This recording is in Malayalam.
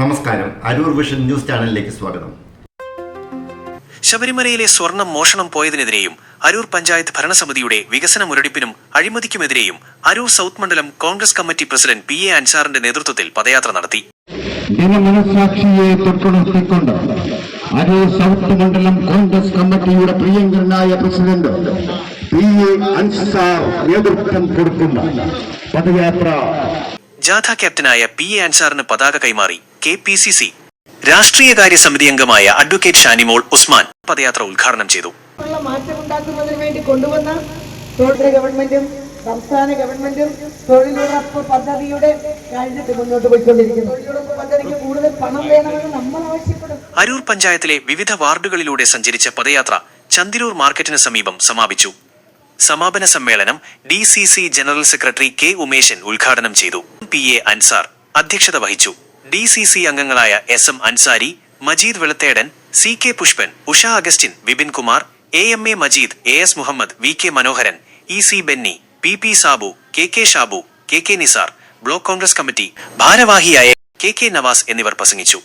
നമസ്കാരം. അരൂർ വിഷൻ ന്യൂസ് ചാനലിലേക്ക് സ്വാഗതം. ശബരിമലയിലെ സ്വർണം മോഷണം പോയതിനെതിരെയും അരൂർ പഞ്ചായത്ത് ഭരണസമിതിയുടെ വികസന മുരടിപ്പിനും അഴിമതിക്കുമെതിരെയും അരൂർ സൗത്ത് മണ്ഡലം Congress committee president P A അൻസാറിന്റെ നേതൃത്വത്തിൽ പദയാത്ര നടത്തി. ജനമനസാക്ഷിയെ തൊട്ടുണർത്തിക്കൊണ്ട് അരൂർ സൗത്ത് മണ്ഡലം കോൺഗ്രസ് കമ്മിറ്റിയുടെ പ്രിയങ്കരനായ പ്രസിഡന്റ് പി എ അൻസാർ നേതൃത്വം കൊടുക്കുന്ന പദയാത്ര. ജാഥ ക്യാപ്റ്റനായ പി എ അൻസാറിന് പതാക കൈമാറി. K P C C. രാഷ്ട്രീയകാര്യ സമിതി അംഗമായ അഡ്വക്കേറ്റ് ഷാനിമോൾ ഉസ്മാൻ പദയാത്ര ഉദ്ഘാടനം ചെയ്തു. മാറ്റമുണ്ടാക്കുന്നതിന് വേണ്ടി കൊണ്ടുവന്ന കേന്ദ്ര ഗവൺമെന്റും സംസ്ഥാന ഗവൺമെന്റും തൊഴിലുറപ്പ് പദ്ധതിയുടെ കഴിഞ്ഞിട്ട് മുന്നോട്ട് പോയിക്കൊണ്ടിരിക്കുന്നു. തൊഴിലുറപ്പ് പദ്ധതിക്ക് കൂടുതൽ പണം വേണമെന്ന് നമ്മൾ ആവശ്യപ്പെടും. അരൂർ പഞ്ചായത്തിലെ വിവിധ വാർഡുകളിലൂടെ സഞ്ചരിച്ച പദയാത്ര ചന്തിരൂർ മാർക്കറ്റിന് സമീപം സമാപിച്ചു. സമാപന സമ്മേളനം D C C general secretary K Umeshan ഉദ്ഘാടനം ചെയ്തു. പി എ അൻസാർ അധ്യക്ഷത വഹിച്ചു. ഡി സി സി അംഗങ്ങളായ S M Ansari Majeed Veluthedan C K Pushpan Usha Augustine Vipin Kumar A M A Majeed A S Muhammad V K Manoharan E C Benny P P Sabu K K Shabu K K Nisar block Congress committee ഭാരവാഹിയായ K K Navas എന്നിവർ പ്രസംഗിച്ചു.